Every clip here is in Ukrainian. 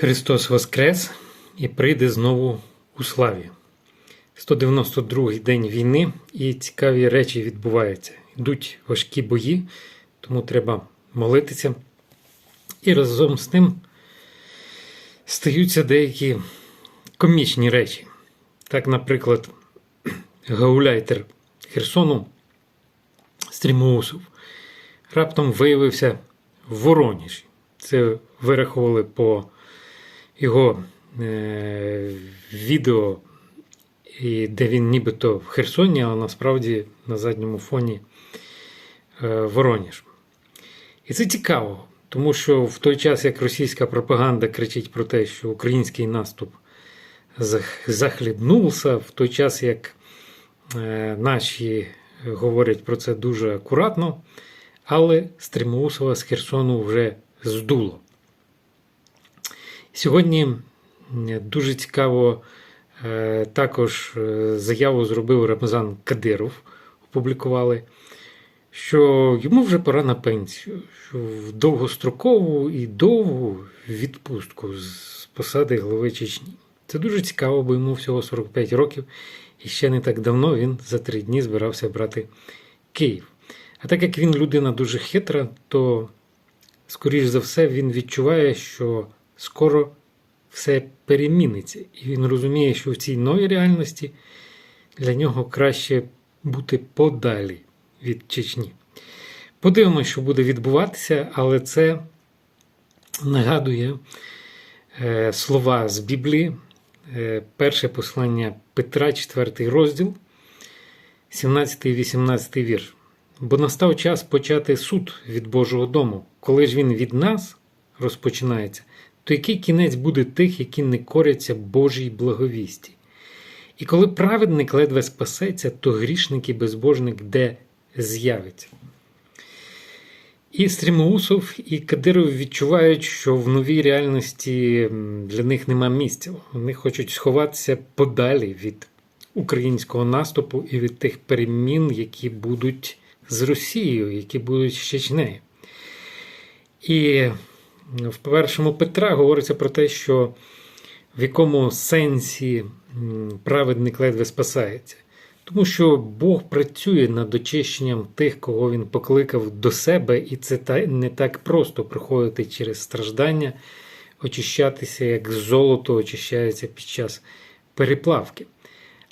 Христос Воскрес і прийде знову у славі. 192-й день війни і цікаві речі відбуваються. Йдуть важкі бої, тому треба молитися. І разом з тим стаються деякі комічні речі. Так, наприклад, гауляйтер Херсону Стрімоусов раптом виявився в Воронежі. Це вирахували по його е, відео, де він нібито в Херсоні, а насправді на задньому фоні е, Вороніж. І це цікаво, тому що в той час, як російська пропаганда кричить про те, що український наступ захлібнувся, в той час, як е, наші говорять про це дуже акуратно, але Стрімоусова з Херсону вже здуло. Сьогодні дуже цікаво е, також е, заяву зробив Рамзан Кадиров, опублікували, що йому вже пора на пенсію, що в довгострокову і довгу відпустку з посади глави Чечні. Це дуже цікаво, бо йому всього 45 років, і ще не так давно він за три дні збирався брати Київ. А так як він людина дуже хитра, то, скоріш за все, він відчуває, що скоро все переміниться. І він розуміє, що в цій новій реальності для нього краще бути подалі від Чечні. Подивимося, що буде відбуватися, але це нагадує е, слова з Біблії, е, перше послання Петра, 4 розділ, 17 і 18 вірш. Бо настав час почати суд від Божого дому. Коли ж він від нас розпочинається, то який кінець буде тих, які не коряться Божій благовісті? І коли праведник ледве спасеться, то грішник і безбожник де з'явиться. І Стрімоусов, і Кадиров відчувають, що в новій реальності для них нема місця. Вони хочуть сховатися подалі від українського наступу і від тих перемін, які будуть з Росією, які будуть з Чечнею. І в першому Петра говориться про те, що в якому сенсі праведник ледве спасається. Тому що Бог працює над очищенням тих, кого він покликав до себе, і це не так просто проходити через страждання, очищатися, як золото очищається під час переплавки.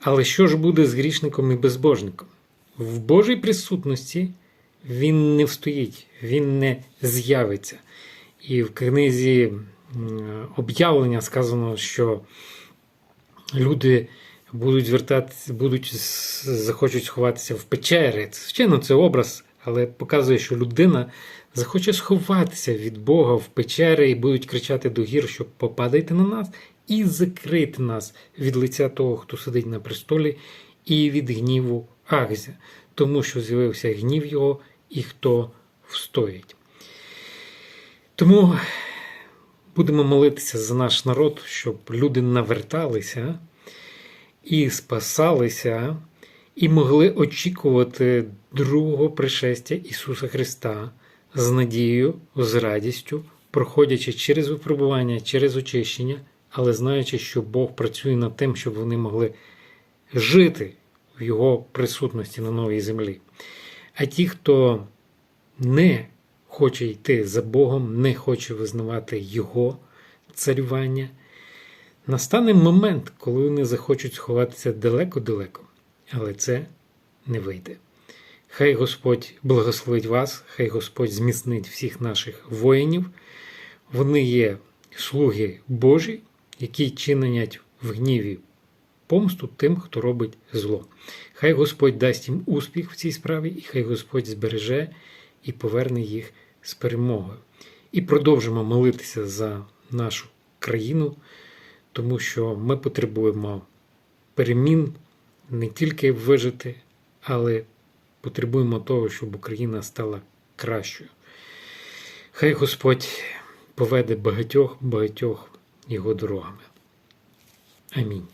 Але що ж буде з грішником і безбожником? В Божій присутності він не встоїть, він не з'явиться. І в книзі об'явлення сказано, що люди будуть звертатися, будуть захочуть сховатися в печери. Звичайно, це образ, але показує, що людина захоче сховатися від Бога в печери і будуть кричати до гір, що попадайте на нас і закрити нас від лиця того, хто сидить на престолі, і від гніву Агзя, тому що з'явився гнів його і хто встоїть. Тому будемо молитися за наш народ, щоб люди наверталися і спасалися, і могли очікувати другого пришестя Ісуса Христа з надією, з радістю, проходячи через випробування, через очищення, але знаючи, що Бог працює над тим, щоб вони могли жити в Його присутності на новій землі. А ті, хто не хоче йти за Богом, не хоче визнавати Його царювання, настане момент, коли вони захочуть сховатися далеко-далеко, але це не вийде. Хай Господь благословить вас, хай Господь зміцнить всіх наших воїнів. Вони є слуги Божі, які чинять в гніві помсту тим, хто робить зло. Хай Господь дасть їм успіх в цій справі, і хай Господь збереже і поверне їх з перемогою. І продовжимо молитися за нашу країну, тому що ми потребуємо перемін не тільки вижити, але потребуємо того, щоб Україна стала кращою. Хай Господь поведе багатьох багатьох його дорогами. Амінь.